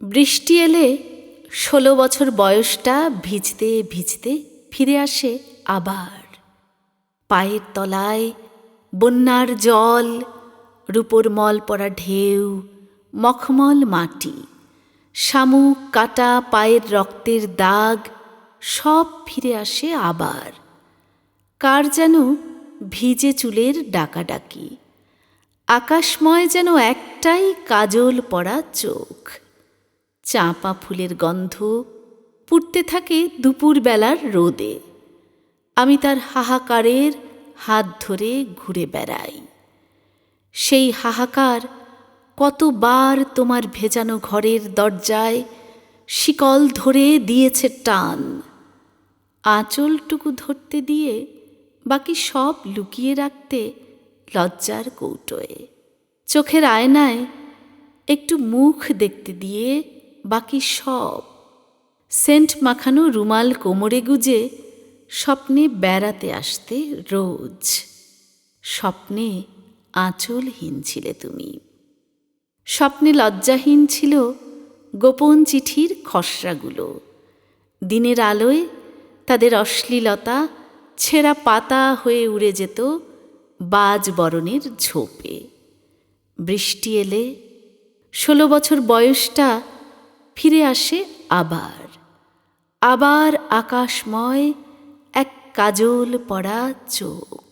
বৃষ্টি এলে ষোলো বছর বয়সটা ভিজতে ভিজতে ফিরে আসে আবার। পায়ের তলায় বন্যার জল, রূপোর মল পড়া ঢেউ, মখমল মাটি, শামুক কাটা পায়ের রক্তের দাগ, সব ফিরে আসে আবার। কার যেন ভিজে চুলের ডাকাডাকি, আকাশময় যেন একটাই কাজল পড়া চোখ। চাঁপা ফুলের গন্ধ পুড়তে থাকে দুপুরবেলার রোদে। আমি তার হাহাকারের হাত ধরে ঘুরে বেড়াই। সেই হাহাকার কতবার তোমার ভেজানো ঘরের দরজায় শিকল ধরে দিয়েছে টান। আঁচলটুকু ধরতে দিয়ে বাকি সব লুকিয়ে রাখতে লজ্জার কৌটোয়। চোখের আয়নায় একটু মুখ দেখতে দিয়ে বাকি সব। সেন্ট মাখানো রুমাল কোমরে গুজে স্বপ্নে বেড়াতে আসতে রোজ। স্বপ্নে আঁচলহীন ছিলে তুমি। স্বপ্নে লজ্জাহীন ছিল গোপন চিঠির খসড়াগুলো। দিনের আলোয় তাদের অশ্লীলতা ছেঁড়া পাতা হয়ে উড়ে যেত বাজ বরণের ঝোপে। বৃষ্টি এলে ষোলো বছর বয়সটা ফিরে আসে আবার। আবার আকাশময় এক কাজল পড়া চোখ।